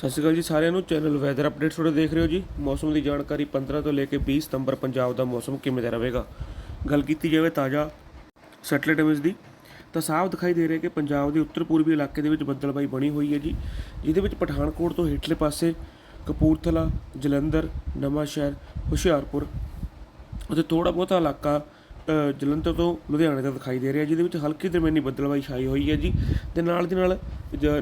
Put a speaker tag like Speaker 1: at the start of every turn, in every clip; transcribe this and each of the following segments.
Speaker 1: ਸਤਿ ਸ਼੍ਰੀ ਅਕਾਲ ਜੀ ਸਾਰਿਆਂ ਨੂੰ। ਚੈਨਲ ਵੈਦਰ ਅਪਡੇਟਸ ਤੁਹਾਡੇ ਦੇਖ ਰਹੇ ਹੋ ਜੀ। ਮੌਸਮ ਦੀ ਜਾਣਕਾਰੀ 15 ਤੋਂ ਲੈ ਕੇ 20 ਸਤੰਬਰ ਪੰਜਾਬ ਦਾ ਮੌਸਮ ਕਿਵੇਂ ਦਾ ਰਹੇਗਾ। ਗੱਲ ਕੀਤੀ ਜਾਵੇ ਤਾਜ਼ਾ ਸੈਟਲਾਈਟ ਇਮੇਜ ਦੀ, ਤਾਂ ਸਾਫ਼ ਦਿਖਾਈ ਦੇ ਰਿਹਾ ਕਿ ਪੰਜਾਬ ਦੇ ਉੱਤਰ ਪੂਰਬੀ ਇਲਾਕੇ ਦੇ ਵਿੱਚ ਬੱਦਲਬਾਈ ਬਣੀ ਹੋਈ ਹੈ ਜੀ। ਜਿਹਦੇ ਵਿੱਚ ਪਠਾਨਕੋਟ ਤੋਂ ਹੇਠਲੇ ਪਾਸੇ ਕਪੂਰਥਲਾ, ਜਲੰਧਰ, ਨਵਾਂਸ਼ਹਿਰ, ਹੁਸ਼ਿਆਰਪੁਰ ਅਤੇ ਥੋੜਾ ਬਹੁਤਾ ਇਲਾਕਾ ਜਲੰਧਰ ਤੋਂ ਲੁਧਿਆਣੇ ਦਾ ਦਿਖਾਈ ਦੇ ਰਿਹਾ, ਜਿਹਦੇ ਵਿੱਚ ਹਲਕੀ ਦਰਮਿਆਨੀ ਬੱਦਲਬਾਈ ਛਾਈ ਹੋਈ ਹੈ ਜੀ। ਤੇ ਨਾਲ ਦੀ ਨਾਲ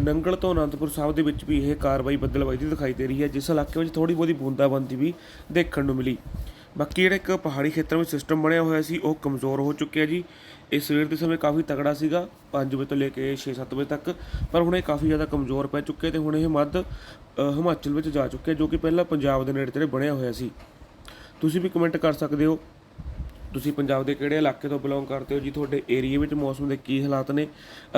Speaker 1: ਨੰਗਲ ਤੋਂ ਅਨੰਦਪੁਰ ਸਾਹਿਬ ਦੇ ਵਿੱਚ ਵੀ ਇਹ ਕਾਰਵਾਈ ਬੱਦਲਬਾਈ ਦੀ ਦਿਖਾਈ ਦੇ ਰਹੀ ਹੈ, ਜਿਸ ਇਲਾਕੇ ਵਿੱਚ ਥੋੜੀ ਬਹੁਤੀ ਬੂੰਦਾਬੰਦੀ ਵੀ ਦੇਖਣ ਨੂੰ ਮਿਲੀ। ਬਾਕੀ ਜਿਹੜਾ ਇੱਕ ਪਹਾੜੀ ਖੇਤਰ ਵਿੱਚ ਸਿਸਟਮ ਬਣਿਆ ਹੋਇਆ ਸੀ, ਉਹ ਕਮਜ਼ੋਰ ਹੋ ਚੁੱਕਿਆ ਜੀ। ਇਹ ਸਵੇਰ ਦੇ ਸਮੇਂ ਕਾਫੀ ਤਗੜਾ ਸੀਗਾ 5 ਵਜੇ ਤੋਂ ਲੈ ਕੇ 6-7 ਵਜੇ ਤੱਕ, ਪਰ ਹੁਣ ਇਹ ਕਾਫੀ ਜ਼ਿਆਦਾ ਕਮਜ਼ੋਰ ਪੈ ਚੁੱਕੇ ਤੇ ਹੁਣ ਇਹ ਮੱਧ ਹਿਮਾਚਲ ਵਿੱਚ ਜਾ ਚੁੱਕਿਆ ਜੋ ਕਿ ਪਹਿਲਾਂ ਪੰਜਾਬ ਦੇ ਨੇੜੇ ਤੇੜੇ ਬਣਿਆ ਹੋਇਆ ਸੀ। ਤੁਸੀਂ ਵੀ ਕਮੈਂਟ ਕਰ ਸਕਦੇ ਹੋ। ਤੁਸੀਂ ਪੰਜਾਬ ਦੇ ਕਿਹੜੇ ਇਲਾਕੇ ਤੋਂ ਬਿਲੋਂਗ ਕਰਦੇ ਹੋ ਜੀ? ਤੁਹਾਡੇ ਏਰੀਆ ਵਿੱਚ ਮੌਸਮ ਦੇ ਕੀ ਹਾਲਾਤ ਨੇ?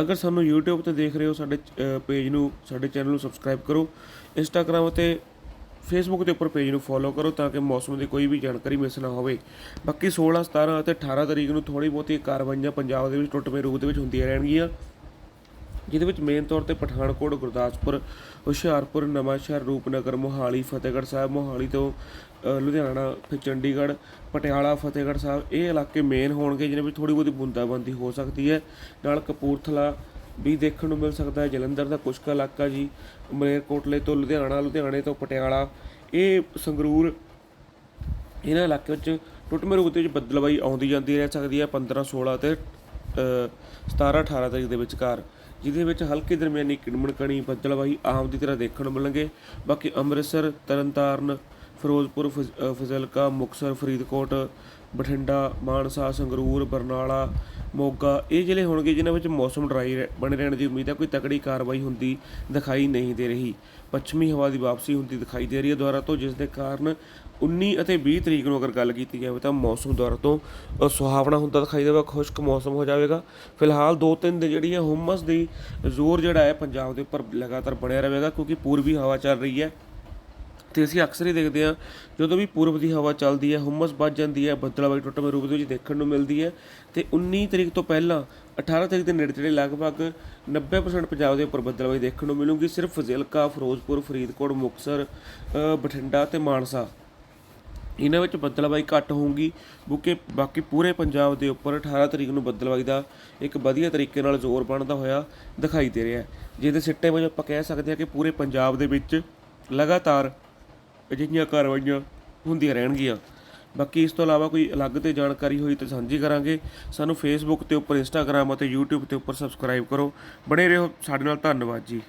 Speaker 1: ਅਗਰ ਸਾਨੂੰ YouTube ਤੇ ਦੇਖ ਰਹੇ ਹੋ, ਸਾਡੇ ਪੇਜ ਨੂੰ, ਸਾਡੇ ਚੈਨਲ ਨੂੰ ਸਬਸਕ੍ਰਾਈਬ ਕਰੋ। Instagram ਅਤੇ ਫੇਸਬੁੱਕ ਦੇ ਉੱਪਰ ਪੇਜ ਨੂੰ ਫੋਲੋ ਕਰੋ ਤਾਂ ਕਿ ਮੌਸਮ ਦੀ ਕੋਈ ਵੀ ਜਾਣਕਾਰੀ ਮਿਸ ਨਾ ਹੋਵੇ। ਬਾਕੀ 16 17 ਅਤੇ 18 ਤਰੀਕ ਨੂੰ ਥੋੜੀ ਬਹੁਤੀ ਕਾਰਵਾਈਆਂ ਪੰਜਾਬ ਦੇ ਵਿੱਚ ਟੁੱਟਵੇਂ ਰੂਪ ਦੇ ਵਿੱਚ ਹੁੰਦੀਆਂ ਰਹਿਣਗੀਆਂ। ਜਿਹਦੇ ਵਿੱਚ ਮੇਨ ਤੌਰ ਤੇ ਪਠਾਨਕੋਟ, ਗੁਰਦਾਸਪੁਰ, ਹੁਸ਼ਿਆਰਪੁਰ, ਨਵਾਂਸ਼ਹਿਰ, ਰੂਪਨਗਰ, ਮੋਹਾਲੀ, ਫਤਿਹਗੜ੍ਹ ਸਾਹਿਬ। ਮੋਹਾਲੀ ਤੋਂ ਲੁਧਿਆਣਾ, ਫਿਰ ਚੰਡੀਗੜ੍ਹ, ਪਟਿਆਲਾ, ਫਤਿਹਗੜ੍ਹ ਸਾਹਿਬ। ਇਹ ਇਲਾਕੇ ਮੇਨ ਹੋਣਗੇ ਜਿਹਨਾਂ ਵਿੱਚ ਥੋੜੀ ਬਹੁਤੀ ਬੂੰਦਾਬਾਂਦੀ ਹੋ ਸਕਦੀ ਹੈ। ਨਾਲ ਕਪੂਰਥਲਾ ਵੀ ਦੇਖਣ ਨੂੰ ਮਿਲ ਸਕਦਾ ਹੈ, ਜਲੰਧਰ ਦਾ ਕੁਛ ਕੁ ਇਲਾਕਾ ਜੀ, ਮਲੇਰਕੋਟਲੇ ਤੋਂ ਲੁਧਿਆਣਾ, ਲੁਧਿਆਣੇ ਤੋਂ ਪਟਿਆਲਾ। ਇਹ ਸੰਗਰੂਰ, ਇਹਨਾਂ ਇਲਾਕੇ ਵਿੱਚ ਟੁੱਟਮੇ ਰੂਪ ਦੇ ਵਿੱਚ ਬੱਦਲਬਾਈ ਆਉਂਦੀ ਜਾਂਦੀ ਰਹਿ ਸਕਦੀ ਹੈ। 15 16 ਤੇ 17 18 ਤਰੀਕ ਦੇ ਵਿਚਕਾਰ, ਜਿਹਦੇ ਵਿੱਚ ਹਲਕੀ ਦਰਮਿਆਨੀ ਕਿਣਮਣ ਕਣੀ ਆਮ ਦੀ ਤਰ੍ਹਾਂ ਦੇਖਣ ਨੂੰ ਮਿਲਣਗੇ। ਬਾਕੀ ਅੰਮ੍ਰਿਤਸਰ, ਤਰਨਤਾਰਨ, ਫਿਰੋਜ਼ਪੁਰ ਫਜ਼ਿਲਕਾ, ਮੁਕਤਸਰ, ਫਰੀਦਕੋਟ ਬਠਿੰਡਾ, ਮਾਨਸਾ, ਸੰਗਰੂਰ, ਬਰਨਾਲਾ, ਮੋਗਾ, ਇਹ ਜ਼ਿਲ੍ਹੇ ਹੋਣਗੇ ਜਿਨ੍ਹਾਂ ਵਿੱਚ ਮੌਸਮ ਡਰਾਈ ਰਹਿ- ਬਣੇ ਰਹਿਣ ਦੀ ਉਮੀਦ ਹੈ। ਕੋਈ ਤਕੜੀ ਕਾਰਵਾਈ ਹੁੰਦੀ ਦਿਖਾਈ ਨਹੀਂ ਦੇ ਰਹੀ। ਪੱਛਮੀ ਹਵਾ ਦੀ ਵਾਪਸੀ ਹੁੰਦੀ ਦਿਖਾਈ ਦੇ ਰਹੀ ਹੈ। ਦੁਆਰਾ ਤੋਂ ਜਿਸ ਦੇ ਕਾਰਨ 19 ਅਤੇ 20 ਤਰੀਕ ਨੂੰ ਅਗਰ ਗੱਲ ਕੀਤੀ ਜਾਵੇ ਤਾਂ ਮੌਸਮ ਦੁਆਰਾ ਤੋਂ ਸੁਹਾਵਣਾ ਹੁੰਦਾ ਦਿਖਾਈ ਦੇਵੇਗਾ, ਖੁਸ਼ਕ ਮੌਸਮ ਹੋ ਜਾਵੇਗਾ। ਫਿਲਹਾਲ ਦੋ ਤਿੰਨ ਦਿਨ ਜਿਹੜੀ ਹੈ ਹੁਮਸ ਦੀ ਜ਼ੋਰ ਜਿਹੜਾ ਹੈ, ਪੰਜਾਬ ਦੇ ਉੱਪਰ ਲਗਾਤਾਰ ਬਣਿਆ ਰਹੇਗਾ ਕਿਉਂਕਿ ਪੂਰਬੀ ਹਵਾ ਚੱਲ ਰਹੀ ਹੈ। ਤੇ ਅਸੀਂ ਅਕਸਰ ਹੀ ਦੇਖਦੇ ਹਾਂ, ਜਦੋਂ ਵੀ ਪੂਰਬ ਦੀ ਹਵਾ ਚੱਲਦੀ ਹੈ, ਹੁਮਸ ਵੱਧ ਜਾਂਦੀ ਹੈ ਬੱਦਲਾਬਾਈ ਟੁੱਟਵੇਂ ਰੂਪ ਦੇ ਵਿੱਚ ਦੇਖਣ ਨੂੰ ਮਿਲਦੀ ਹੈ ਤੇ 19 ਤਰੀਕ ਤੋਂ ਪਹਿਲਾਂ 18 ਤਰੀਕ ਦੇ ਨੇੜੇ ਤੇੜੇ ਲਗਭਗ 90% ਪੰਜਾਬ ਦੇ ਉੱਪਰ ਬੱਦਲਾਬਾਈ ਦੇਖਣ ਨੂੰ ਮਿਲੂਗੀ, ਸਿਰਫ ਫਜ਼ਿਲਕਾ ਫਿਰੋਜ਼ਪੁਰ, ਫਰੀਦਕੋਟ, ਮੁਕਤਸਰ ਬਠਿੰਡਾ ਤੇ ਮਾਨਸਾ। ਇਹਨਾਂ ਵਿੱਚ ਬੱਦਲਬਾਈ ਘੱਟ ਹੋਊਗੀ ਕਿਉਂਕਿ ਬਾਕੀ ਪੂਰੇ ਪੰਜਾਬ ਦੇ ਉੱਪਰ 18 ਤਰੀਕ ਨੂੰ ਬੱਦਲਬਾਈ ਦਾ ਇੱਕ ਵਧੀਆ ਤਰੀਕੇ ਨਾਲ ਜ਼ੋਰ ਬਣਦਾ ਹੋਇਆ ਦਿਖਾਈ ਦੇ ਰਿਹਾ ਜਿਹਦੇ ਸਿੱਟੇ ਵਜੋਂ ਆਪਾਂ ਕਹਿ ਸਕਦੇ ਹਾਂ ਕਿ ਪੂਰੇ ਪੰਜਾਬ ਦੇ ਵਿੱਚ ਲਗਾਤਾਰ ਅਜਿਹੀਆਂ ਕਾਰਵਾਈਆਂ ਹੁੰਦੀਆਂ ਰਹਿਣਗੀਆਂ। ਬਾਕੀ ਇਸ ਤੋਂ ਇਲਾਵਾ ਕੋਈ ਅਲੱਗ ਤੇ ਜਾਣਕਾਰੀ ਹੋਈ ਤਾਂ ਸਾਂਝੀ ਕਰਾਂਗੇ। ਸਾਨੂੰ ਫੇਸਬੁੱਕ ਤੇ ਉੱਪਰ ਇੰਸਟਾਗ੍ਰam ਅਤੇ YouTube ਤੇ ਉੱਪਰ ਸਬਸਕ੍ਰਾਈਬ ਕਰੋ। ਬਣੇ ਰਹੋ ਸਾਡੇ ਨਾਲ। ਧੰਨਵਾਦ ਜੀ।